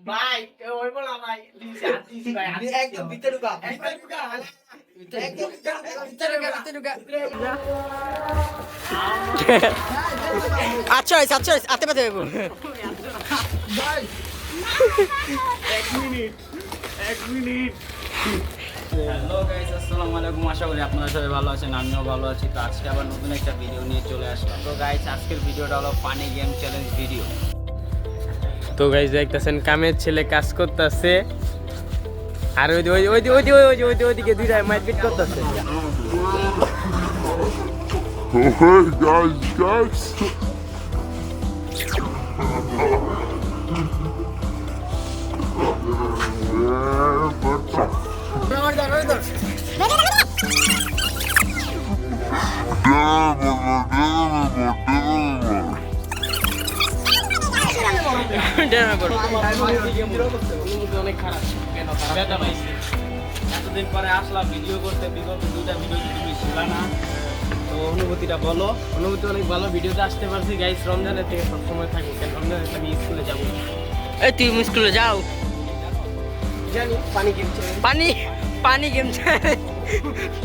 ভাই ওই বলা ভাই। দিছি আর দিছি ভাই একদম ভিতরে ঢুকা একবার ঢুকা। একদম ভিতরে ঢুকা ভিতরে ঢুকা। আচ্ছা হয়েছে আচ্ছা হয়েছে আতে পাতে দেবো হ্যালো গাইস আসসালামু আলাইকুম আশা করি আপনারা সবাই ভালো আছেন আমিও ভালো আছি। তো আজকে আবার নতুন একটা ভিডিও নিয়ে চলে আসলাম। তো গাইস আজকের ভিডিওটা হলো পানি গেম চ্যালেঞ্জ ভিডিও তো গাইজ দেখতেছেন কামের ছেলে কাজ করতেছে আর ওই ওই ওই ওই ওই ওই ওই ওইদিকে দুইটা মারপিট করতেছে guys, guys. অনেক খারাপ কেন ব্যথা পাইছি এতদিন পরে আসলাম ভিডিও করতে বিগত দুইটা ভিডিও তুমি ছিল না তো অনুভূতিটা বলো অনুভূতি অনেক ভালো ভিডিওতে আসতে পারছি গাইস রমজানের থেকে সবসময় থাকব কেন রমজানের আমি স্কুলে যাব এই তুই স্কুলে যাও। জানি পানি কিনছে পানি। পানি গেম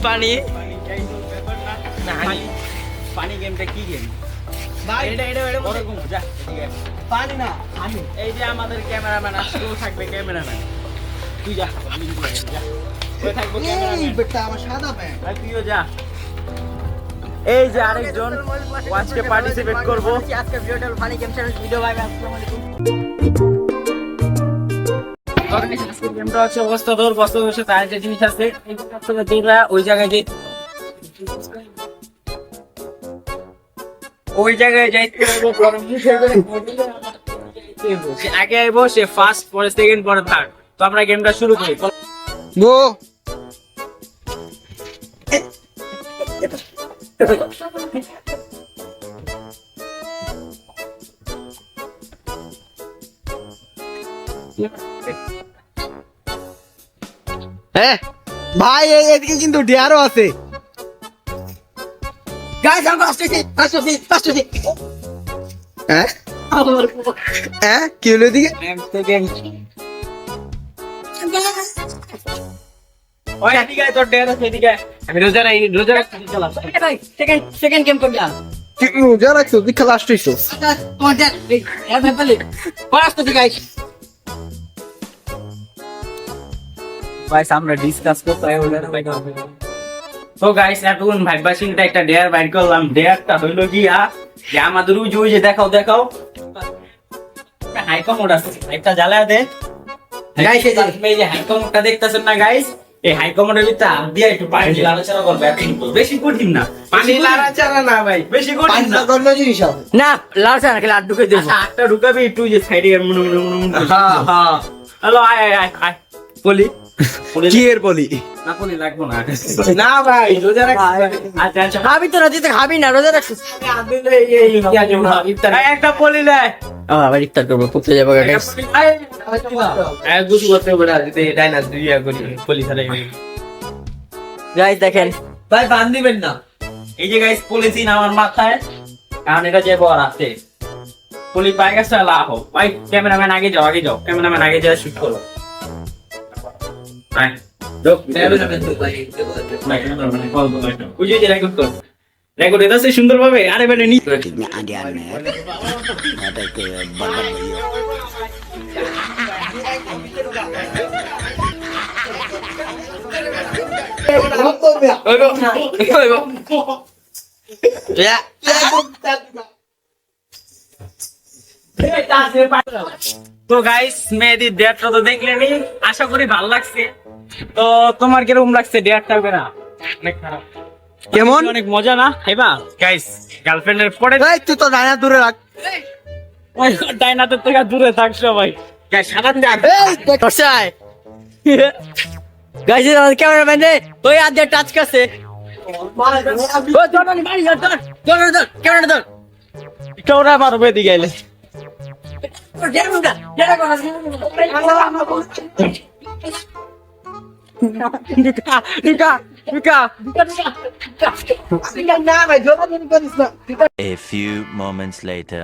পানি পানি গেমটা কি গেম ভাই। এটা এটা এটা ঘুম যা এদিকে আয়। পানি না। আমি এই যে আমাদের ক্যামেরাম্যান আজকেও থাকবে ক্যামেরাম্যান। তুই যা আমি যা ওই থাকব এই ক্যামেরাম্যান। বেটা আমার সাদা প্যান্ট আর তুইও যা। এই যে আরেকজন আজকে পার্টিসিপেট করব। আজকে ভিডিওটা পানি গেম ভিডিও ভাই আসসালামু আলাইকুম গেমটা হচ্ছে অবস্থা তোর বস্তা বসে তার যে জিনিস আছে। এই জিনিসটা দিলা ওই জায়গায় যে ওই জায়গায় যাইতে হবে সে আগে আইবো সে ফার্স্ট পরে সেকেন্ড পরে থার্ড তো আমরা গেমটা শুরু করি। গো। হ্যাঁ ভাই এদিকে কিন্তু ডিয়ারও আছে। গাইস আমরা আসতেছি আসতেছি আসতেছি হ্যাঁ? হ্যাঁ কি হলো দিকে আমি রোজা নাই রোজা সেকেন্ড গেম করলাম রোজা রাখছো তুই খেলা আসতেছো গাইস আমরা ডিসকাস করতে হয় ওদের তো গাইস এখন ভাইবা সিংটা একটা ডেয়ার বাইর করলাম ডেয়ারটা হইলো গিয়া যে আমাদের ওই যে দেখাও দেখাও হাইকো মোড আছে। একটা জ্বালায় দে। গাইস এই যে হাইকো মোডটা দেখতেছেন না গাইস এই হাইকো মোডের ভিতরে হাত দিয়ে একটু পানি লাড়াচাড়া করবে বেশি কঠিন না। পানি লাড়াচাড়া না ভাই। বেশি কঠিন না। অন্য জিনিস না দেবো। আচ্ছা আটটা ঢুকাবি একটু যে সাইডে মনে মনে মনে মনে হ্যাঁ হ্যাঁ। হ্যালো আয় আয় আয় আয়। বলি। কি এর বলি না বলি লাগবো না না ভাই রোজা রাখছি খাবি তো রাজিতে খাবি না রোজা রাখছিস। একটা পলি লে আবার ইফতার করব করতে যাব গুছু করতে বড়া দিতে এটাই না দুই ছাড়াই গাইস দেখেন। ভাই বান দিবেন না। এই যে গাইস পলিথিন আমার মাথায়। কারণ এটা যে বড় আছে। পলি পাই গেছে লাভ হোক। ভাই ক্যামেরাম্যান আগে যাও আগে যাও। ক্যামেরাম্যান আগে যাও শুট করো। সুন্দরভাবে আরে বেটে নি Yeah. তো গাইস মেয়েদের ডেটটা তো দেখলেনি আশা করি ভালো লাগছে। তো তোমার কীরকম লাগছে ডেটটা না অনেক খারাপ। কেমন? অনেক মজা না? খাইবা? গাইস গার্লফ্রেন্ডের পরে এই তুই তো ডাইনা দূরে রাখ। ওই ডাইনাতের থেকে দূরে থাকছো ভাই গাইস সারাদিন এই দেখ বর্ষায় গাইস আমাদের ক্যামেরাম্যান রে ওই আজ টাচ করছে ও ধর মারি ধর ধর ধর ক্যামেরা ধর। একটা ওরা মারবে এদিকে এলে। A few moments later.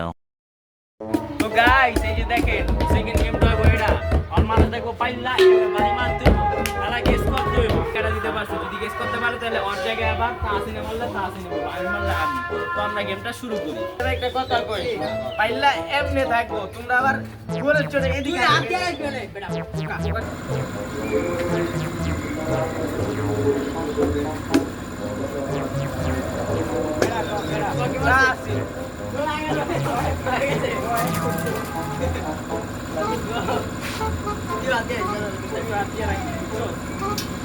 তো গাইস এই যে দেখেন সেকেন্ড গেমটা হইব এটা আর মাথা দেখব পাইলা বাড়ি মারতে হইব দিতে পারছে। যদি গেস করতে পারে তাহলে ওর জায়গায় আবার তাহসিনে মারলে তাহসিনে বলব আমি মারলে আমি। তো আমরা গেমটা শুরু করি। একটা কথা কই পাইলা এমনি থাকব তোমরা আবার গোলের চলে এদিকে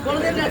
estamos allá.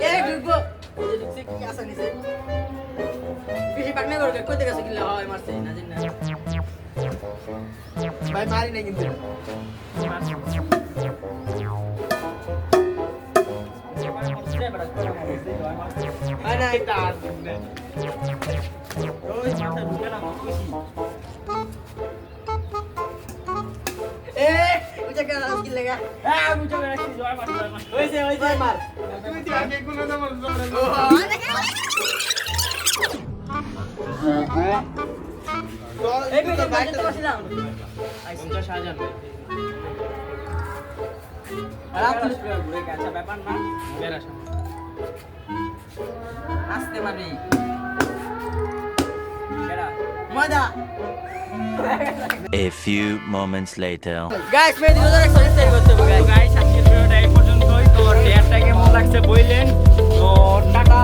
এ ঢুকবো এই যে ঢুকছে কি আসা নিছে বেশি পাকনা করবে কইতে গেছে কিলা হয় মারছে না জানি না ভাই মারি নাই কিন্তু আরে না এটা ওই মাথা ঢুকে না খুশি কেন কি লাগা হ্যাঁ আমি তো রাখছি জয় মার হইছে হইছে মার তুমি তো আগে কোনো না জয় এই তো হাজার রাত ঘুরে গেছে ব্যাপার না। আসতে পারি। মজা A few moments later. Guys, মেয়ে দিন ধরে সরি সরি করতে হবে guys. Guys, আজকের ভিডিওটা এই পর্যন্তই তো ডেয়ারটা কেমন লাগছে বললেন তো টাটা